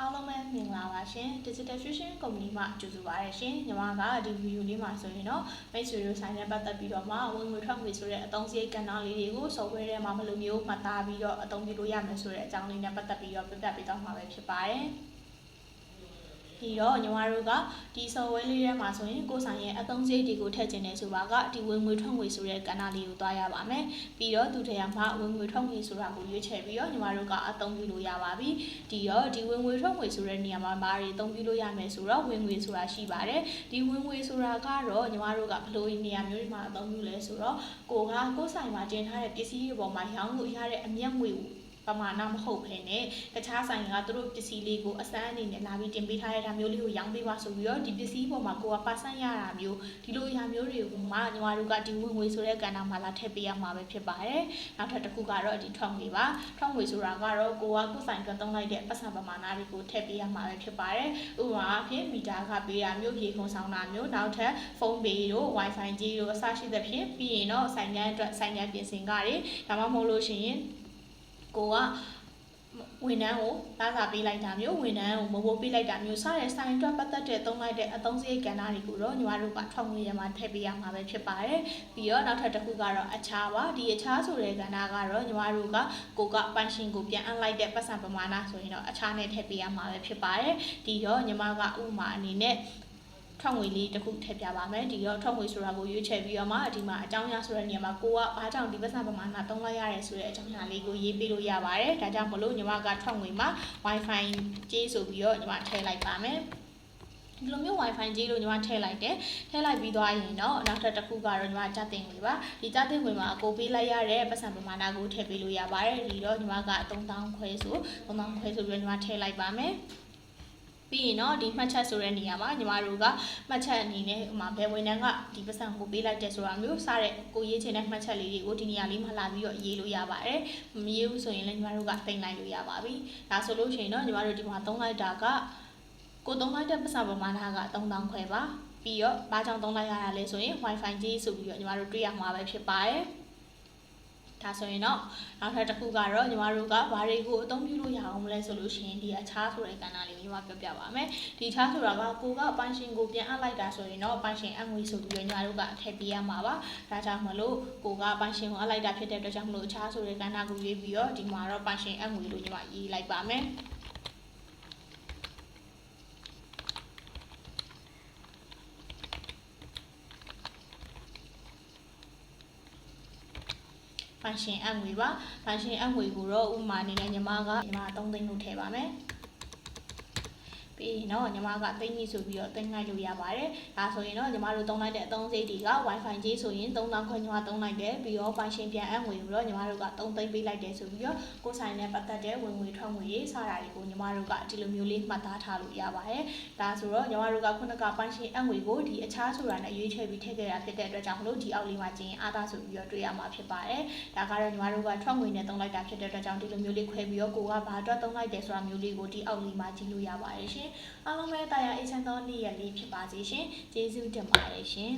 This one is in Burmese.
အားလုံးပဲမင်္ဂလာပါရှင် Digital Fusion Company မှကြိုဆိုပါရရှင်ညီမကဒီဗီဒီယိုလေးမှာဆိုရင်တော့မိတ်ဆွေတို့ဆိုင်နဲ့ပတ်သက်ပြီးတော့မှဝင်ငွေထွက်ငွေဆိုတဲ့အသုံးစရိတ်ကဏ္ဍလေးတွေကို software ထဲမှာမလိုမျိုးမှတ်သားပြီးတော့အသုံးပြုလို့ရမယ်ဆိုတဲ့အကြောင်းလေးနဲ့ပတ်သက်ပြီးတော့ပြပြပေးသွားမှာပဲဖြစ်ပါတယ် ဒီတော့ညီမတို့ကဒီ software လေးထဲမှာဆိုရင်ကိုယ်ဆိုင်ရဲ့အသုံးစရိတ်တွေကိုထည့်ခြင်းနေဆိုပါကဒီဝင်ငွေထွက်ငွေဆိုတဲ့ကဏ္ဍလေးကိုသွားရပါမယ်ပြီးတော့သူထည့်ရမှာဝင်ငွေထွက်ငွေဆိုတာကိုရွေးချယ်ပြီးတော့ညီမတို့ကအသုံးပြုလို့ရပါပြီဒီတော့ဒီဝင်ငွေထွက်ငွေဆိုတဲ့နေရာမှာဘာတွေအသုံးပြုလို့ရမယ်ဆိုတော့ဝင်ငွေဆိုတာရှိပါတယ်ဒီဝင်ငွေဆိုတာကတော့ညီမတို့ကဘယ်လိုနေရာမျိုးတွေမှာအသုံးပြုလဲဆိုတော့ကိုကကိုယ်ဆိုင်မှာတင်ထားတဲ့ပစ္စည်းတွေပေါ်မှာရောင်းလို့ရတဲ့အမျက်ငွေကို ပမာဏမဟုတ်ဘဲနဲ့တခြားဆိုင်ကသူတို့ပစ္စည်းလေးကိုအစမ်းအနေနဲ့လာပြီးတင်ပေးထားတဲ့ဒါမျိုးလေးကိုရောင်းပေးပါဆိုပြီးတော့ဒီပစ္စည်းပေါ်မှာကိုကပါဆန့်ရတာမျိုးဒီလိုအရာမျိုးတွေကိုမှညီမတို့ကဒီဝင်ငွေဆိုတဲ့ကဏ္ဍမှာလာထည့်ပေးရမှာပဲဖြစ်ပါတယ်နောက်ထပ်တစ်ခုကတော့ဒီထွက်ငွေပါထွက်ငွေဆိုတာကတော့ကိုကကိုယ်ဆိုင်ကသုံးလိုက်တဲ့ပတ်စံပမာဏတွေကိုထည့်ပေးရမှာပဲဖြစ်ပါတယ်ဥပမာအဖြစ်မီတာခပေးတာမျိုးရေခုံဆောင်တာမျိုးနောက်ထပ်ဖုန်းပေတို့ wifi ကြီးတို့အစရှိသဖြင့်ပြီးရင်တော့ဆိုင်ငန်းအတွက်ဆိုင်ငန်းပြင်ဆင်ကားတွေဒါမှမဟုတ်လို့ရှိရင် ကိုကဝန်ထမ်းကိုလာစာပေးလိုက်တာမျိုးဝန်ထမ်းကိုမဘိုးပေးလိုက်တာမျိုးစတဲ့ဆိုင်အတွက်ပတ်သက်တဲ့သုံးလိုက်တဲ့အသုံးစရိတ်ကဏ္ဍတွေကိုတော့ညီမတို့ကထောက်ငွေရမှာထည့်ပေးရမှာပဲဖြစ်ပါတယ်ပြီးတော့နောက်ထပ်တစ်ခုကတော့အခြားပါဒီအခြားဆိုတဲ့ကဏ္ဍကတော့ညီမတို့ကကိုကပန်ရှင်ကိုပြန်အပ်လိုက်တဲ့ပတ်စံပမာဏဆိုရင်တော့အခြားနဲ့ထည့်ပေးရမှာပဲဖြစ်ပါတယ်ဒီတော့ညီမကဥပမာအနေနဲ့ ထောက်ငွေလေးတစ်ခုထည့်ပြပါမယ်ဒီတော့ထောက်ငွေဆိုတာကိုရွေးချယ်ပြီးတော့မှဒီမှာအကြောင်းအရာဆိုတဲ့နေရာမှာကိုကဘာကြောင့်ဒီပတ်စံပမာဏသုံးလိုက်ရတယ်ဆိုတဲ့အကြောင်းအရာလေးကိုရေးပေးလို့ရပါတယ်ဒါကြောင့်မလို့ညီမကထောက်ငွေမှာ wifi ကြေးဆိုပြီးတော့ညီမထည့်လိုက်ပါမယ်ဒီလိုမျိုး wifi ကြီးလို့ညီမထည့်လိုက်တယ်ထည့်လိုက်ပြီးသွားရင်တော့နောက်ထပ်တစ်ခုကတော့ညီမကြတင်ငွေပါဒီကြတင်ငွေမှာအကိုပေးလိုက်ရတဲ့ပတ်စံပမာဏကိုထည့်ပေးလို့ရပါတယ်ဒီတော့ညီမက3000ခွဲဆို3000ခွဲဆိုပြီးတော့ညီမထည့်လိုက်ပါမယ် ပြီးရင်တော့ဒီမှတ်ချက်ဆိုတဲ့နေရာမှာညီမတို့ကမှတ်ချက်အနေနဲ့ဟိုမှာဘယ်ဝန်ထမ်းကဒီပတ်စံကိုပေးလိုက်တဲ့ဆိုတာမျိုးစတဲ့ကိုရေးချင်တဲ့မှတ်ချက်လေးတွေကိုဒီနေရာလေးမှာလာပြီးတော့ရေးလို့ရပါတယ်မရေးဘူးဆိုရင်လည်းညီမတို့ကတင်လိုက်လို့ရပါပြီဒါဆိုလို့ရှိရင်တော့ညီမတို့ဒီမှာသုံးလိုက်တာကကိုသုံးလိုက်တဲ့ပတ်စံပမာဏက3000ခွဲပါပြီးတော့ဘာကြောင့်သုံးလိုက်ရတာလဲဆိုရင် wifi ကြီးဆိုပြီးတော့ညီမတို့တွေ့ရမှာပဲဖြစ်ပါတယ် ဒါဆိုရင်တော့နောက်ထပ်တစ်ခုကတော့ညီမတို့ကဘာတွေကိုအသုံးပြုလို့ရအောင်မလဲဆိုလို့ရှိရင်ဒီအခြားဆိုတဲ့ကဏ္ဍလေးကိုညီမပြောပြပါမယ်ဒီအခြားဆိုတာကကိုကပိုင်ရှင်ကိုပြန်အပ်လိုက်တာဆိုရင်တော့ပိုင်ရှင်အငွေဆိုပြီးတော့ညီမတို့ကထည့်ပေးရမှာပါဒါကြောင့်မလို့ကိုကပိုင်ရှင်ကိုအပ်လိုက်တာဖြစ်တဲ့အတွက်ကြောင့်မလို့အခြားဆိုတဲ့ကဏ္ဍကိုရွေးပြီးတော့ဒီမှာတော့ပိုင်ရှင်အငွေလို့ညီမရေးလိုက်ပါမယ် ဖန်ရှင်အငွေပါဖန်ရှင်အငွေကိုတော့ဥပမာအနေနဲ့ညီမကညီမ3သိန်းလို့ထည့်ပါမယ် ပြီးရင်တော့ညီမကသိန်းကြီးဆိုပြီးတော့သိန်းလိုက်လို့ရပါတယ်ဒါဆိုရင်တော့ညီမတို့သုံးလိုက်တဲ့အသုံးစရိတ်တွေက wifi ကြီးဆိုရင်3000ခွဲညီမသုံးလိုက်တယ်ပြီးတော့ပိုင်ရှင်ပြန်အငွေကိုတော့ညီမတို့က3သိန်းပေးလိုက်တယ်ဆိုပြီးတော့ကိုယ်ဆိုင်နဲ့ပတ်သက်တဲ့ဝင်ငွေထွက်ငွေရေးစတာတွေကိုညီမတို့ကဒီလိုမျိုးလေးမှတ်သားထားလို့ရပါတယ်ဒါဆိုတော့ညီမတို့ကခုနကပိုင်ရှင်အငွေကိုဒီအခြားဆိုတာနဲ့ရွေးချယ်ပြီးထည့်ခဲ့တာဖြစ်တဲ့အတွက်ကြောင့်မလို့ဒီအောက်လေးမှာကျင်းအားသာဆိုပြီးတော့တွေ့ရမှာဖြစ်ပါတယ်ဒါကတော့ညီမတို့ကထွက်ငွေနဲ့သုံးလိုက်တာဖြစ်တဲ့အတွက်ကြောင့်ဒီလိုမျိုးလေးခွဲပြီးတော့ကိုကဘာအတွက်သုံးလိုက်တယ်ဆိုတာမျိုးလေးကိုဒီအောက်လေးမှာကြည့်လို့ရပါတယ်ရှင်အားလုံးပဲတာယာအေးချမ်းသောနေ့ရက်လေးဖြစ်ပါစေရှင်ကျေးဇူးတင်ပါတယ်ရှင်